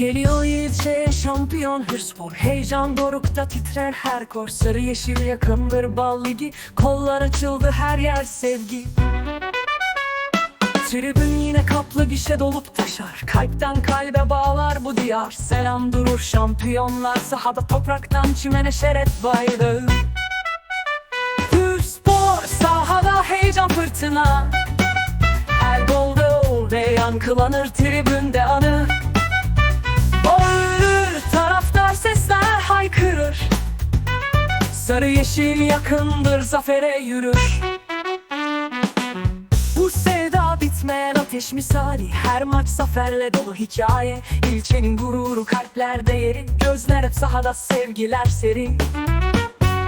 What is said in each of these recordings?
Geliyor ilçeye şampiyon. Hırspor Heyecan dorukta titrer her kor Sarı yeşil yakındır bal ligi. Kollar açıldı her yer sevgi. Tribün yine kaplı gişe dolup taşar. Kalpten kalbe bağlar bu diyar. Selam durur şampiyonlar. Sahada topraktan çimene şeref bayrağı Hırspor sahada heyecan fırtına. Her golde ol ve yankılanır tribünde anı Sarı yeşil yakındır zafere yürür. Bu sevda bitmeyen ateş misali. Her maç zaferle dolu hikaye. İlçenin gururu kalplerde yeri Gözler hep sahada sevgiler seri.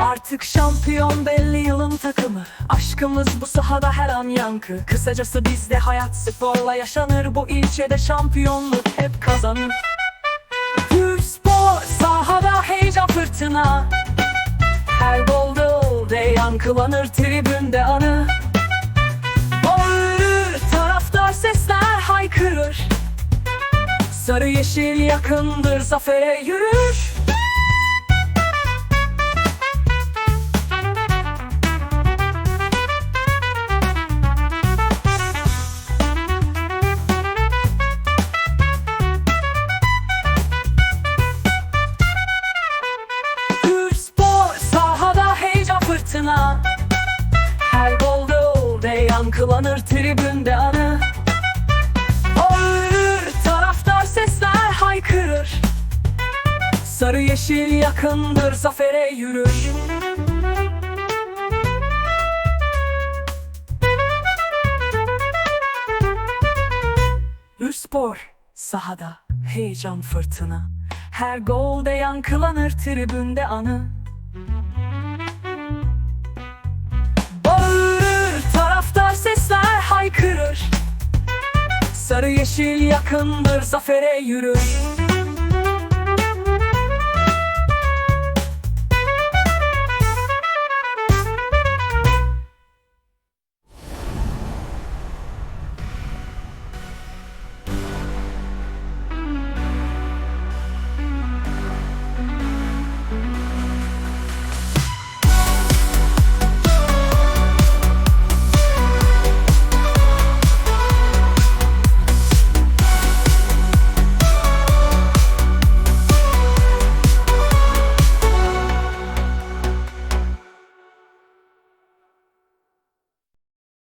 Artık şampiyon belli yılın takımı. Aşkımız bu sahada her an yankı. Kısacası bizde hayat sporla yaşanır. Bu ilçede şampiyonluk hep kazanır. Gül spor sahada heyecan fırtına yankılanır tribünde anı. Bağırır taraftar sesler haykırır. Sarı yeşil yakındır zafere yürür fırtına Her golde ol de yankılanır tribünde anı. Bağırır taraftar sesler haykırır. Sarı yeşil yakındır zafere yürür. Spor sahada heyecan fırtına. Her golde yankılanır tribünde anı Sarı yeşil yakındır zafere yürür